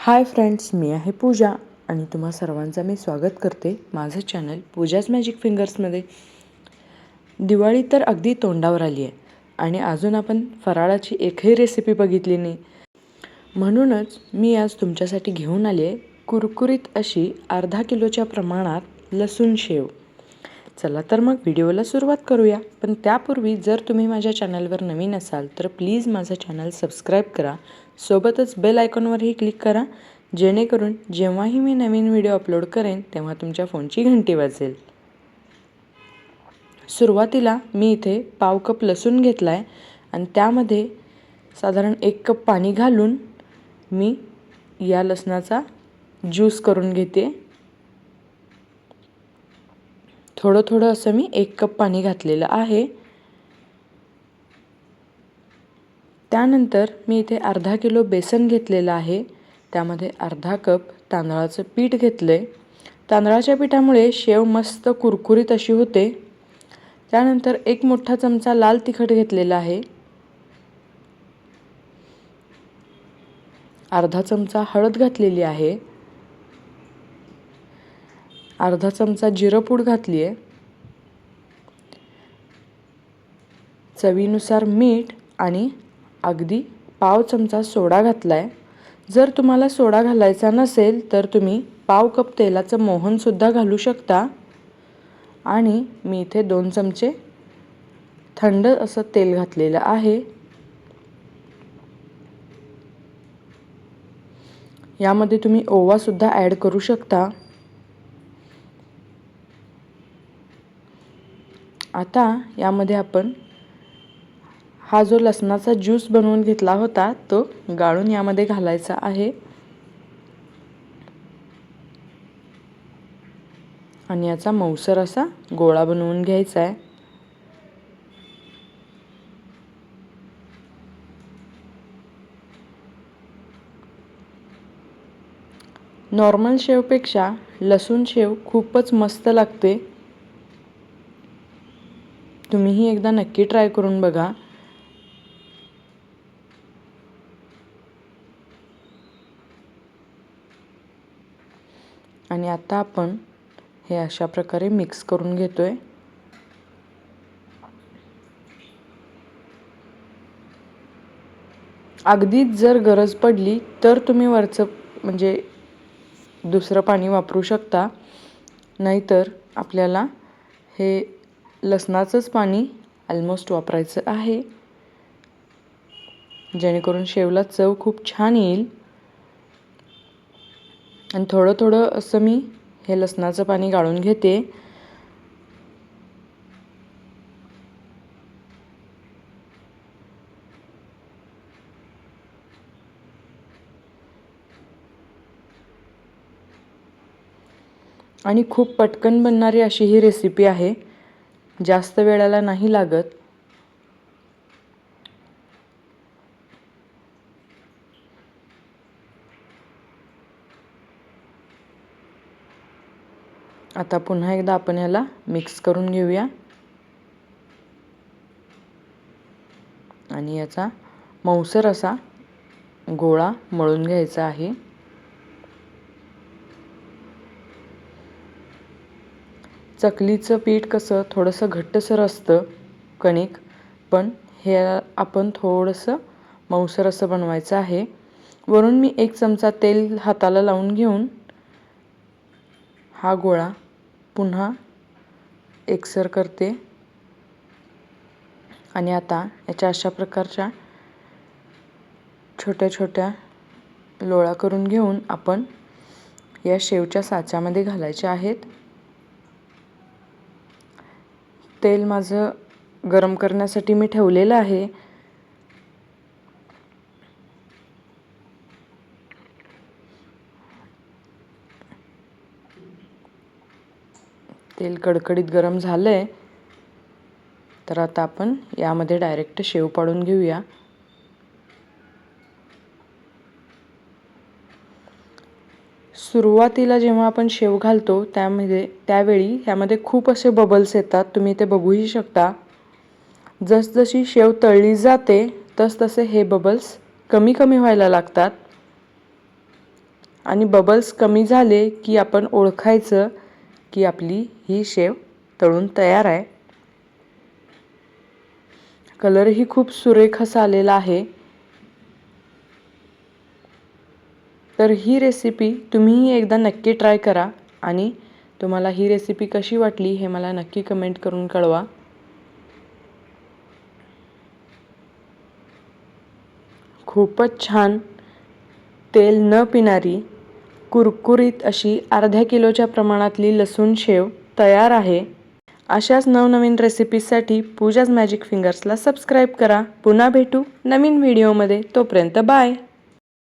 Hi friends मी आहे पूजा आणि तुम्हा सर्वांचं मी स्वागत करते माझं चॅनल पूजाच मॅजिक फिंगर्समध्ये दिवाळी तर अगदी तोंडावर आली आहे आणि अजून आपण फराळाची एकही रेसिपी बघितली नाही. म्हणूनच मी आज तुमच्यासाठी घेऊन आली आहे कुरकुरीत अशी अर्धा किलोच्या प्रमाणात लसूण शेव. चला तर मग व्हिडिओला सुरुवात करूया. पण त्यापूर्वी जर तुम्ही माझ्या चॅनलवर नवीन असाल तर प्लीज माझं चॅनल सबस्क्राईब करा. सोबतच बेल आयकॉनवरही क्लिक करा. जेणेकरून जेव्हाही मी नवीन व्हिडिओ अपलोड करेन तेव्हा तुमच्या फोनची घंटी वाजेल. सुरुवातीला मी इथे पाव कप लसूण घेतला आहे आणि त्यामध्ये साधारण एक कप पाणी घालून मी या लसणाचा ज्यूस करून घेते. थोडं थोडं असं मी एक कप पाणी घातलेलं आहे. त्यानंतर मी इथे अर्धा किलो बेसन घेतलेलं आहे. त्यामध्ये अर्धा कप तांदळाचं पीठ घेतलं आहे तांदळाच्या पिठामुळे शेव मस्त कुरकुरीत अशी होते. त्यानंतर एक मोठा चमचा लाल तिखट घेतलेला आहे. अर्धा चमचा हळद घातलेली आहे. अर्धा चमचा जिरं पूड घातली आहे चवीनुसार मीठ आणि अगदी पाव चमचा सोडा घातला आहे जर तुम्हाला सोडा घालायचा नसेल तर तुम्ही पाव कप तेलाचं मोहनसुद्धा घालू शकता. आणि मी इथे दोन चमचे थंड असं तेल घातलेलं आहे. यामध्ये तुम्ही ओवासुद्धा ॲड करू शकता. आता यामध्ये आपण हा जो लसणाचा ज्यूस बनवून घेतला होता तो गाळून यामध्ये घालायचा आहे. आणि याचा मौसर असा गोळा बनवून घ्यायचा आहे. नॉर्मल शेवपेक्षा लसूण शेव खूपच मस्त लागते. तुम्हीही एकदा नक्की ट्राय करून बघा. आणि आता आपण हे अशा प्रकारे मिक्स करून घेतो आहे अगदीच जर गरज पडली तर तुम्ही वरचं म्हणजे दुसरं पाणी वापरू शकता. नाहीतर आपल्याला हे लसणाचंच पाणी ऑलमोस्ट वापरायचं आहे. जेणेकरून शेवला चव खूप छान येईल. आणि थोडं थोडं असं मी हे लसणाचं पाणी गाळून घेते. आणि खूप पटकन बनणारी अशी ही रेसिपी आहे. जास्त वेळाला नाही लागत. आता पुन्हा एकदा आपण याला मिक्स करून घेऊया. आणि याचा मौसर असा गोळा मळून घ्यायचा आहे. चकलीचं पीठ कसं थोडंसं घट्टसर असतं कणिक पण हे आपण थोडंसं मऊसर असं बनवायचं आहे. वरून मी एक चमचा तेल हाताला लावून घेऊन हा गोळा पुन्हा एकसर करते. आणि आता याच्या अशा प्रकारच्या छोट्या छोट्या लोळा करून घेऊन आपण या शेवच्या साच्यामध्ये घालायच्या आहेत. तेल माझं गरम करण्यासाठी मी ठेवलेलं आहे. तेल कडकडीत गरम झालं आहे तर आता आपण यामध्ये डायरेक्ट शेव पाडून घेऊया. सुरुवातीला जेव्हा आपण शेव घालतो त्यामध्ये त्यावेळी ह्यामध्ये खूप असे बबल्स येतात. तुम्ही ते बघूही शकता. जसजशी शेव तळली जाते तसतसे हे बबल्स कमी कमी व्हायला लागतात. आणि बबल्स कमी झाले की आपण ओळखायचं की आपली ही शेव तळून तयार आहे. कलरही खूप सुरेख असा आलेला आहे. तर ही रेसिपी तुम्हीही एकदा नक्की ट्राय करा आणि तुम्हाला ही रेसिपी कशी वाटली हे मला नक्की कमेंट करून कळवा. खूपच छान तेल न पिणारी कुरकुरीत अशी अर्ध्या किलोच्या प्रमाणातली लसूण शेव तयार आहे. अशाच नवनवीन रेसिपीजसाठी पूजाज मॅजिक फिंगर्सला सबस्क्राईब करा. पुन्हा भेटू नवीन व्हिडिओमध्ये तोपर्यंत बाय